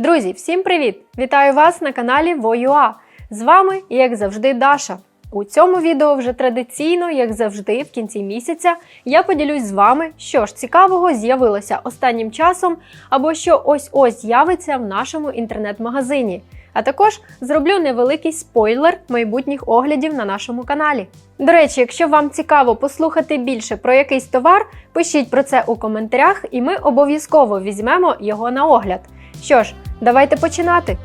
Друзі, всім привіт! Вітаю вас на каналі Воюа. З вами, як завжди, Даша. У цьому відео вже традиційно, як завжди, в кінці місяця, я поділюсь з вами, що ж цікавого з'явилося останнім часом, або що ось-ось з'явиться в нашому інтернет-магазині. А також зроблю невеликий спойлер майбутніх оглядів на нашому каналі. До речі, якщо вам цікаво послухати більше про якийсь товар, пишіть про це у коментарях, і ми обов'язково візьмемо його на огляд. Що ж, давайте починати.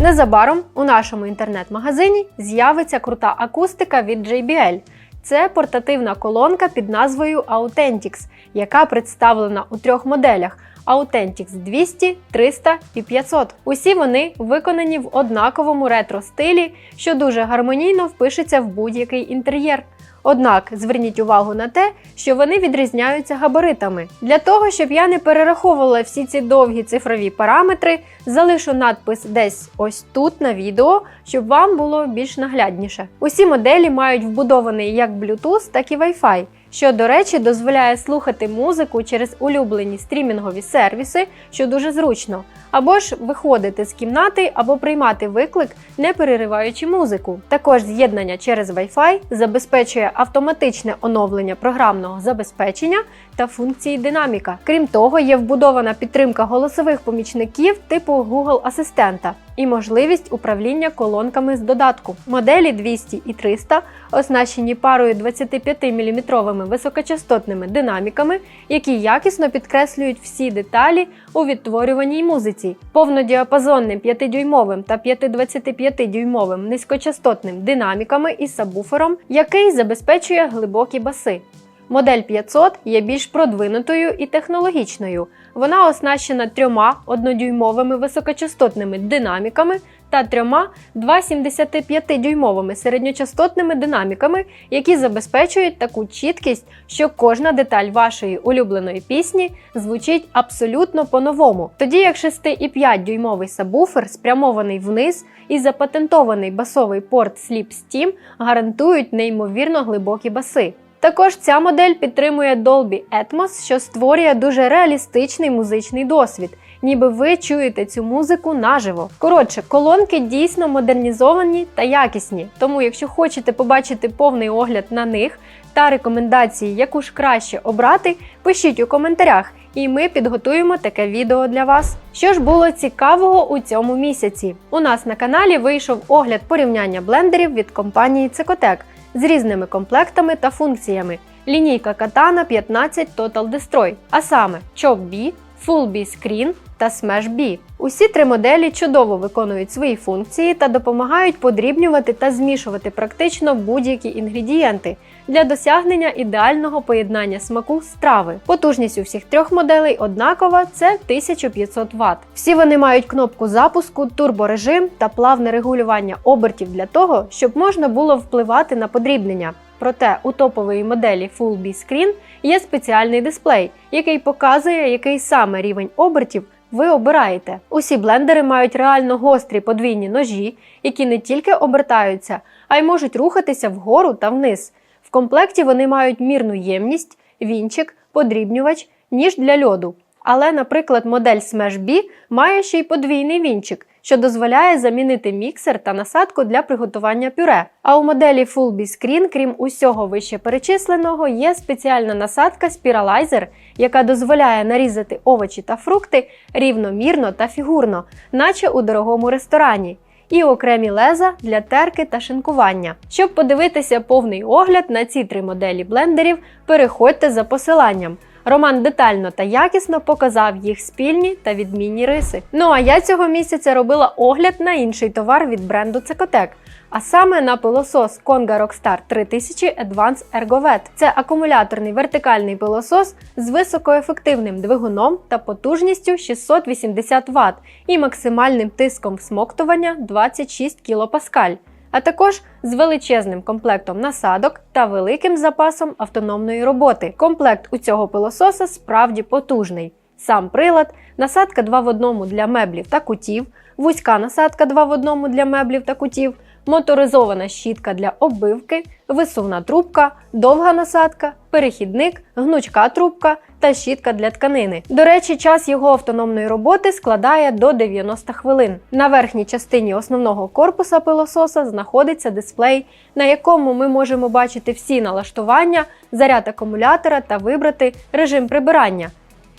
Незабаром у нашому інтернет-магазині з'явиться крута акустика від JBL. Це портативна колонка під назвою Authentics, яка представлена у трьох моделях Authentics 200, 300 і 500. Усі вони виконані в однаковому ретро стилі, що дуже гармонійно впишеться в будь-який інтер'єр. Однак зверніть увагу на те, що вони відрізняються габаритами. Для того, щоб я не перераховувала всі ці довгі цифрові параметри, залишу надпис десь ось тут на відео, щоб вам було більш наглядніше. Усі моделі мають вбудований як Bluetooth, так і Wi-Fi, що, до речі, дозволяє слухати музику через улюблені стрімінгові сервіси, що дуже зручно, або ж виходити з кімнати або приймати виклик, не перериваючи музику. Також з'єднання через Wi-Fi забезпечує автоматичне оновлення програмного забезпечення та функції динаміка. Крім того, є вбудована підтримка голосових помічників типу Google Асистента і можливість управління колонками з додатку. Моделі 200 і 300 оснащені парою 25-мм високочастотними динаміками, які якісно підкреслюють всі деталі у відтворюваній музиці, повнодіапазонним 5-дюймовим та 5-25-дюймовим низькочастотним динаміками і сабвуфером, який забезпечує глибокі баси. Модель 500 є більш продвинутою і технологічною. Вона оснащена трьома однодюймовими високочастотними динаміками та трьома 2,75-дюймовими середньочастотними динаміками, які забезпечують таку чіткість, що кожна деталь вашої улюбленої пісні звучить абсолютно по-новому. Тоді як 6,5-дюймовий сабвуфер, спрямований вниз, і запатентований басовий порт Sleep Steam гарантують неймовірно глибокі баси. Також ця модель підтримує Dolby Atmos, що створює дуже реалістичний музичний досвід, ніби ви чуєте цю музику наживо. Коротше, колонки дійсно модернізовані та якісні. Тому, якщо хочете побачити повний огляд на них та рекомендації, яку ж краще обрати, пишіть у коментарях. І ми підготуємо таке відео для вас. Що ж було цікавого у цьому місяці? У нас на каналі вийшов огляд порівняння блендерів від компанії Cecotec з різними комплектами та функціями. Лінійка Katana 15 Total Destroy, а саме Chop B, Full B Screen та Smash B. Усі три моделі чудово виконують свої функції та допомагають подрібнювати та змішувати практично будь-які інгредієнти для досягнення ідеального поєднання смаку страви. Потужність у всіх трьох моделей однакова це 1500 Вт. Всі вони мають кнопку запуску, турборежим та плавне регулювання обертів для того, щоб можна було впливати на подрібнення. Проте у топової моделі Full B-Screen є спеціальний дисплей, який показує, який саме рівень обертів ви обираєте. Усі блендери мають реально гострі подвійні ножі, які не тільки обертаються, а й можуть рухатися вгору та вниз. В комплекті вони мають мірну ємність, вінчик, подрібнювач, ніж для льоду. Але, наприклад, модель Smash B має ще й подвійний вінчик, що дозволяє замінити міксер та насадку для приготування пюре. А у моделі Full B-Screen, крім усього вище перечисленого, є спеціальна насадка Spiralizer, яка дозволяє нарізати овочі та фрукти рівномірно та фігурно, наче у дорогому ресторані. І окремі леза для терки та шинкування. Щоб подивитися повний огляд на ці три моделі блендерів, переходьте за посиланням. Роман детально та якісно показав їх спільні та відмінні риси. Ну а я цього місяця робила огляд на інший товар від бренду Cecotec, а саме на пилосос Conga Rockstar 3000 Advanced Ergovet. Це акумуляторний вертикальний пилосос з високоефективним двигуном та потужністю 680 Вт і максимальним тиском всмоктування 26 кПа а також з величезним комплектом насадок та великим запасом автономної роботи. Комплект у цього пилососа справді потужний. Сам прилад, насадка 2 в 1 для меблів та кутів, вузька насадка 2 в 1 для меблів та кутів, моторизована щітка для оббивки, висувна трубка, довга насадка, перехідник, гнучка трубка та щітка для тканини. До речі, час його автономної роботи складає до 90 хвилин. На верхній частині основного корпуса пилососа знаходиться дисплей, на якому ми можемо бачити всі налаштування, заряд акумулятора та вибрати режим прибирання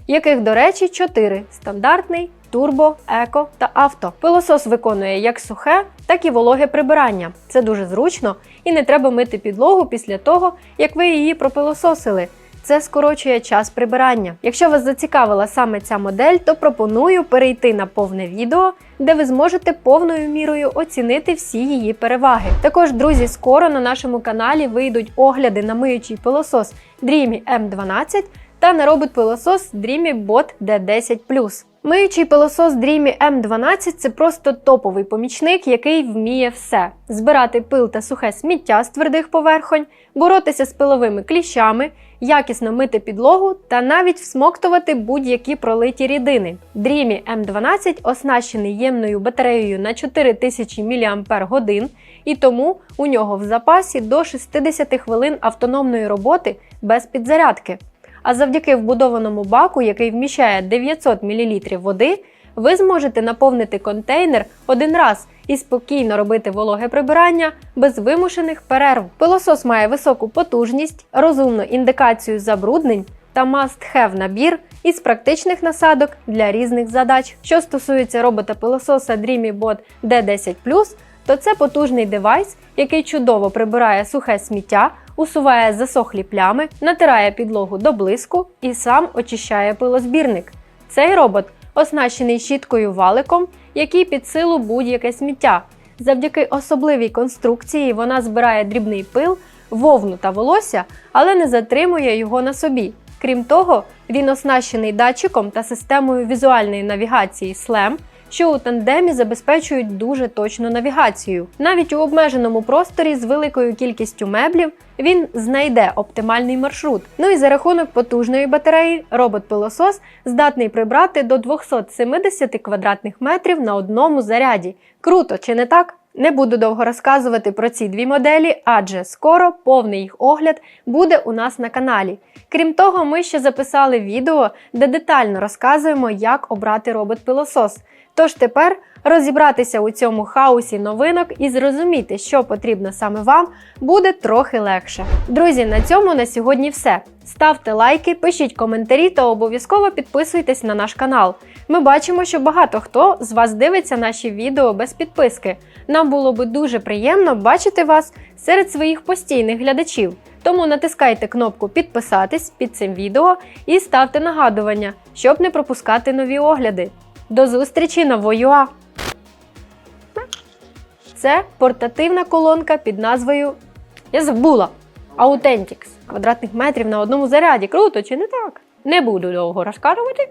яких, до речі, 4: стандартний, турбо, еко та авто. Пилосос виконує як сухе, так і вологе прибирання. Це дуже зручно і не треба мити підлогу після того, як ви її пропилососили. Це скорочує час прибирання. Якщо вас зацікавила саме ця модель, то пропоную перейти на повне відео, де ви зможете повною мірою оцінити всі її переваги. Також, друзі, скоро на нашому каналі вийдуть огляди на миючий пилосос Dreamy M12 та на робот-пилосос Dreamy Bot D10+. Миючий пилосос Dreamy M12 це просто топовий помічник, який вміє все: збирати пил та сухе сміття з твердих поверхонь, боротися з пиловими кліщами, якісно мити підлогу та навіть всмоктувати будь-які пролиті рідини. Dreamy M12 оснащений ємною батареєю на 4000 мАч, і тому у нього в запасі до 60 хвилин автономної роботи без підзарядки. А завдяки вбудованому баку, який вміщає 900 мл води, ви зможете наповнити контейнер один раз і спокійно робити вологе прибирання без вимушених перерв. Пилосос має високу потужність, розумну індикацію забруднень та must-have набір із практичних насадок для різних задач. Що стосується робота-пилососа Dreamy Bot D10+, то це потужний девайс, який чудово прибирає сухе сміття, усуває засохлі плями, натирає підлогу до блиску і сам очищає пилозбірник. Цей робот оснащений щіткою валиком, який під силу будь-яке сміття. Завдяки особливій конструкції вона збирає дрібний пил, вовну та волосся, але не затримує його на собі. Крім того, він оснащений датчиком та системою візуальної навігації SLAM, що у тандемі забезпечують дуже точну навігацію. Навіть у обмеженому просторі з великою кількістю меблів він знайде оптимальний маршрут. Ну і за рахунок потужної батареї робот-пилосос здатний прибрати до 270 квадратних метрів на одному заряді. Круто, чи не так? Не буду довго розказувати про ці дві моделі, адже скоро повний їх огляд буде у нас на каналі. Крім того, ми ще записали відео, де детально розказуємо, як обрати робот-пилосос. Тож тепер розібратися у цьому хаосі новинок і зрозуміти, що потрібно саме вам, буде трохи легше. Друзі, на цьому на сьогодні все. Ставте лайки, пишіть коментарі та обов'язково підписуйтесь на наш канал. Ми бачимо, що багато хто з вас дивиться наші відео без підписки. Нам було би дуже приємно бачити вас серед своїх постійних глядачів. Тому натискайте кнопку підписатись під цим відео і ставте нагадування, щоб не пропускати нові огляди. До зустрічі на Воюа! Це портативна колонка під назвою Я забула Authentics. Квадратних метрів на одному заряді. Круто чи не так? Не буду довго розказувати.